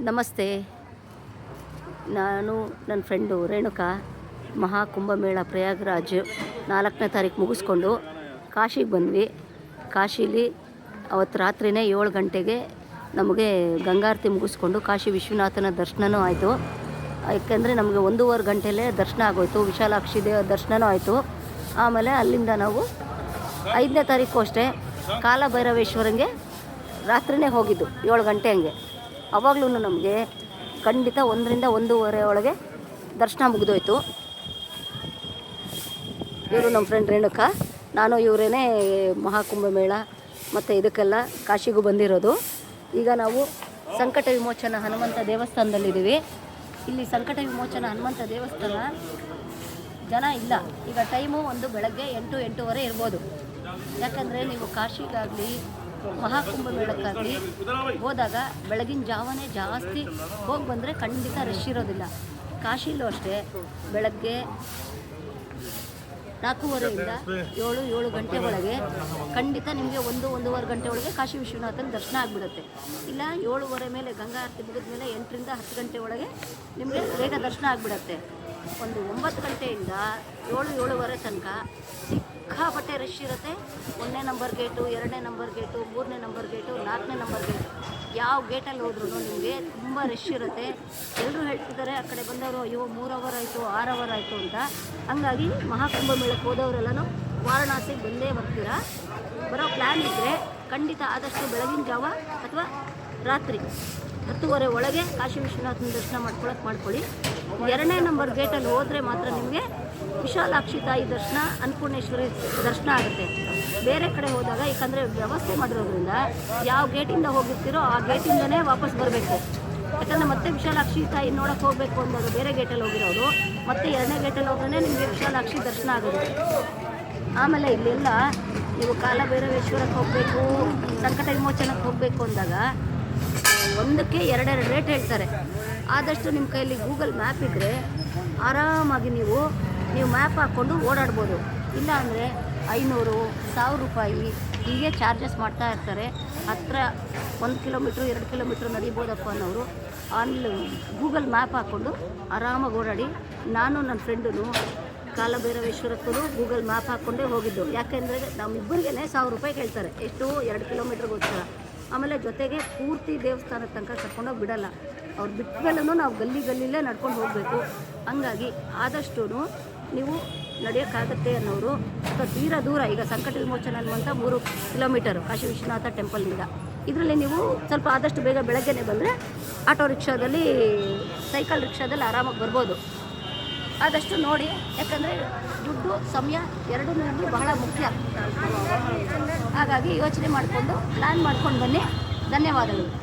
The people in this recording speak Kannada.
ನಮಸ್ತೆ. ನಾನು ನನ್ನ ಫ್ರೆಂಡು ರೇಣುಕಾ, ಮಹಾಕುಂಭಮೇಳ ಪ್ರಯಾಗ್ರಾಜ್ ನಾಲ್ಕನೇ ತಾರೀಕು ಮುಗಿಸ್ಕೊಂಡು ಕಾಶಿಗೆ ಬಂದ್ವಿ. ಕಾಶೀಲಿ ಅವತ್ತು ರಾತ್ರಿನೇ ಏಳು ಗಂಟೆಗೆ ನಮಗೆ ಗಂಗಾರತಿ ಮುಗಿಸ್ಕೊಂಡು ಕಾಶಿ ವಿಶ್ವನಾಥನ ದರ್ಶನವೂ ಆಯಿತು. ಯಾಕೆಂದರೆ ನಮಗೆ ಒಂದೂವರೆ ಗಂಟೆಲೇ ದರ್ಶನ ಆಗೋಯ್ತು, ವಿಶಾಲಾಕ್ಷಿ ದೇವ ದರ್ಶನವೂ ಆಯಿತು. ಆಮೇಲೆ ಅಲ್ಲಿಂದ ನಾವು ಐದನೇ ತಾರೀಕು ಅಷ್ಟೇ ಕಾಲಭೈರವೇಶ್ವರಂಗೆ ರಾತ್ರಿನೇ ಹೋಗಿದ್ದು, ಏಳು ಗಂಟೆ ಹಂಗೆ. ಅವಾಗಲೂ ನಮಗೆ ಖಂಡಿತ ಒಂದರಿಂದ ಒಂದೂವರೆ ಒಳಗೆ ದರ್ಶನ ಮುಗಿದೋಯ್ತು. ಇವರು ನಮ್ಮ ಫ್ರೆಂಡ್ ರೇಣುಕಾ, ನಾನು ಇವರೇನೇ ಮಹಾಕುಂಭಮೇಳ ಮತ್ತು ಇದಕ್ಕೆಲ್ಲ ಕಾಶಿಗೂ ಬಂದಿರೋದು. ಈಗ ನಾವು ಸಂಕಟ ವಿಮೋಚನ ಹನುಮಂತ ದೇವಸ್ಥಾನದಲ್ಲಿದ್ದೀವಿ. ಇಲ್ಲಿ ಸಂಕಟ ವಿಮೋಚನ ಹನುಮಂತ ದೇವಸ್ಥಾನ ಜನ ಇಲ್ಲ. ಈಗ ಟೈಮು ಒಂದು ಬೆಳಗ್ಗೆ ಎಂಟು, ಎಂಟೂವರೆ ಇರ್ಬೋದು. ಯಾಕಂದರೆ ನೀವು ಕಾಶಿಗಾಗಲಿ ಮಹಾಕುಂಭ ಮೇಳಕ್ಕಾಗಿ ಹೋದಾಗ ಬೆಳಗಿನ ಜಾವನೇ ಜಾಸ್ತಿ ಹೋಗಿ ಬಂದರೆ ಖಂಡಿತ ರಶ್ ಇರೋದಿಲ್ಲ. ಕಾಶಿಲೂ ಅಷ್ಟೇ, ಬೆಳಗ್ಗೆ ನಾಲ್ಕೂವರೆಯಿಂದ ಏಳು ಏಳು ಗಂಟೆ ಒಳಗೆ ಖಂಡಿತ ನಿಮಗೆ ಒಂದು, ಒಂದೂವರೆ ಗಂಟೆ ಒಳಗೆ ಕಾಶಿ ವಿಶ್ವನಾಥನ ದರ್ಶನ ಆಗಿಬಿಡುತ್ತೆ. ಇಲ್ಲ, ಏಳುವರೆ ಮೇಲೆ ಗಂಗಾ ಆರತಿ ಮುಗಿದ ಮೇಲೆ ಎಂಟರಿಂದ ಹತ್ತು ಗಂಟೆ ಒಳಗೆ ನಿಮಗೆ ಬೇಗ ದರ್ಶನ ಆಗಿಬಿಡುತ್ತೆ. ಒಂದು ಒಂಬತ್ತು ಗಂಟೆಯಿಂದ ಏಳು, ಏಳುವರೆ ತನಕ ಸಿಕ್ಕಾಪಟ್ಟೆ ರಶ್ ಇರುತ್ತೆ. ಒಂದನೇ ನಂಬರ್ ಗೇಟು ಎರಡನೇ ನಂಬರ್ ಗೇಟು ಮೂರನೇ ನಂಬರ್ ಗೇಟು ನಾಲ್ಕನೇ ನಂಬರ್ ಗೇಟು ಯಾವ ಗೇಟಲ್ಲಿ ಹೋದ್ರೂ ನಿಮಗೆ ತುಂಬ ರಶ್ ಇರುತ್ತೆ. ಎಲ್ಲರೂ ಹೇಳ್ತಿದ್ದಾರೆ, ಆ ಕಡೆ ಬಂದವರು, ಅಯ್ಯೋ, ಮೂರು ಅವರ್ ಆಯಿತು, ಆರು ಅವರ್ ಆಯಿತು ಅಂತ. ಹಂಗಾಗಿ ಮಹಾಕುಂಭ ಮೇಳಕ್ಕೆ ಹೋದವರೆಲ್ಲನೂ ವಾರಣಾಸಿಗೆ ಬಂದೇ ಬರ್ತೀರಾ? ಬರೋ ಪ್ಲ್ಯಾನ್ ಇದ್ದರೆ ಖಂಡಿತ ಆದಷ್ಟು ಬೆಳಗಿನ ಜಾವ ಅಥವಾ ರಾತ್ರಿ ಹತ್ತುವರೆ ಒಳಗೆ ಕಾಶಿ ವಿಶ್ವನಾಥನ ದರ್ಶನ ಮಾಡ್ಕೊಳಕ್ಕೆ ಮಾಡ್ಕೊಳ್ಳಿ. ಎರಡನೇ ನಂಬರ್ ಗೇಟಲ್ಲಿ ಹೋದರೆ ಮಾತ್ರ ನಿಮಗೆ ವಿಶಾಲಾಕ್ಷಿ ತಾಯಿ ದರ್ಶನ, ಅನ್ನಪೂರ್ಣೇಶ್ವರಿ ದರ್ಶನ ಆಗುತ್ತೆ. ಬೇರೆ ಕಡೆ ಹೋದಾಗ ಯಾಕಂದರೆ ವ್ಯವಸ್ಥೆ ಮಾಡಿರೋದ್ರಿಂದ ಯಾವ ಗೇಟಿಂದ ಹೋಗಿರ್ತೀರೋ ಆ ಗೇಟಿಂದನೇ ವಾಪಸ್ ಬರಬೇಕು. ಯಾಕಂದರೆ ಮತ್ತೆ ವಿಶಾಲಾಕ್ಷಿ ತಾಯಿ ನೋಡೋಕೆ ಹೋಗಬೇಕು ಅಂದಾಗ ಬೇರೆ ಗೇಟಲ್ಲಿ ಹೋಗಿರೋರು, ಮತ್ತೆ ಎರಡನೇ ಗೇಟಲ್ಲಿ ಹೋದ್ರೆ ನಿಮಗೆ ವಿಶಾಲಾಕ್ಷಿ ದರ್ಶನ ಆಗುತ್ತೆ. ಆಮೇಲೆ ಇಲ್ಲೆಲ್ಲ ನೀವು ಕಾಲಭೈರವೇಶ್ವರಕ್ಕೆ ಹೋಗಬೇಕು, ಸಂಕಟ ವಿಮೋಚನಕ್ಕೆ ಹೋಗಬೇಕು ಅಂದಾಗ ಒಂದಕ್ಕೆ ಎರಡೆರಡು ರೇಟ್ ಹೇಳ್ತಾರೆ. ಆದಷ್ಟು ನಿಮ್ಮ ಕೈಯಲ್ಲಿ ಗೂಗಲ್ ಮ್ಯಾಪ್ ಇದ್ದರೆ ಆರಾಮಾಗಿ ನೀವು ನೀವು ಮ್ಯಾಪ್ ಹಾಕ್ಕೊಂಡು ಓಡಾಡ್ಬೋದು. ಇಲ್ಲ ಅಂದರೆ ಐನೂರು, ಸಾವಿರ ರೂಪಾಯಿ ಹೀಗೆ ಚಾರ್ಜಸ್ ಮಾಡ್ತಾ ಇರ್ತಾರೆ. ಹತ್ತಿರ ಒಂದು ಕಿಲೋಮೀಟ್ರ್ ಎರಡು ಕಿಲೋಮೀಟ್ರ್ ನಡಿಬೋದಪ್ಪ ಅನ್ನೋರು ಅಲ್ಲಿ ಗೂಗಲ್ ಮ್ಯಾಪ್ ಹಾಕ್ಕೊಂಡು ಆರಾಮಾಗಿ ಓಡಾಡಿ. ನಾನು ನನ್ನ ಫ್ರೆಂಡೂ ಕಾಲಭೈರವೇಶ್ವರಕ್ಕೂ ಗೂಗಲ್ ಮ್ಯಾಪ್ ಹಾಕ್ಕೊಂಡೇ ಹೋಗಿದ್ದು. ಯಾಕೆಂದರೆ ನಮ್ಮಿಬ್ಬರಿಗೇ ಸಾವಿರ ರೂಪಾಯಿ ಕೇಳ್ತಾರೆ. ಎಷ್ಟು? ಎರಡು ಕಿಲೋಮೀಟ್ರಿಗೋಸ್ಕರ ಆಮೇಲೆ ಜೊತೆಗೆ ಪೂರ್ತಿ ದೇವಸ್ಥಾನದ ತನಕ ಕರ್ಕೊಂಡೋಗಿ ಬಿಡೋಲ್ಲ. ಅವ್ರು ಬಿಟ್ಟಮೇಲೂ ನಾವು ಗಲ್ಲಿ ಗಲ್ಲಿಲೇ ನಡ್ಕೊಂಡು ಹೋಗಬೇಕು. ಹಂಗಾಗಿ ಆದಷ್ಟು ನೀವು ನಡೆಯೋಕ್ಕಾಗತ್ತೆ ಅನ್ನೋರು ಅಥವಾ ತೀರಾ ದೂರ, ಈಗ ಸಂಕಟ ವಿಮೋಚನ ಅನ್ನುವಂಥ ಮೂರು ಕಿಲೋಮೀಟರು ಕಾಶಿ ವಿಶ್ವನಾಥ ಟೆಂಪಲ್ನಿಂದ. ಇದರಲ್ಲಿ ನೀವು ಸ್ವಲ್ಪ ಆದಷ್ಟು ಬೇಗ ಬೆಳಗ್ಗೆನೇ ಬಂದರೆ ಆಟೋ ರಿಕ್ಷಾದಲ್ಲಿ, ಸೈಕಲ್ ರಿಕ್ಷಾದಲ್ಲಿ ಆರಾಮಾಗಿ ಬರ್ಬೋದು. ಆದಷ್ಟು ನೋಡಿ, ಯಾಕಂದರೆ ದುಡ್ಡು, ಸಮಯ ಎರಡೂ ಬಹಳ ಮುಖ್ಯ. ಹಾಗಾಗಿ ಯೋಚನೆ ಮಾಡಿಕೊಂಡು ಪ್ಲ್ಯಾನ್ ಮಾಡ್ಕೊಂಡು ಬನ್ನಿ. ಧನ್ಯವಾದಗಳು.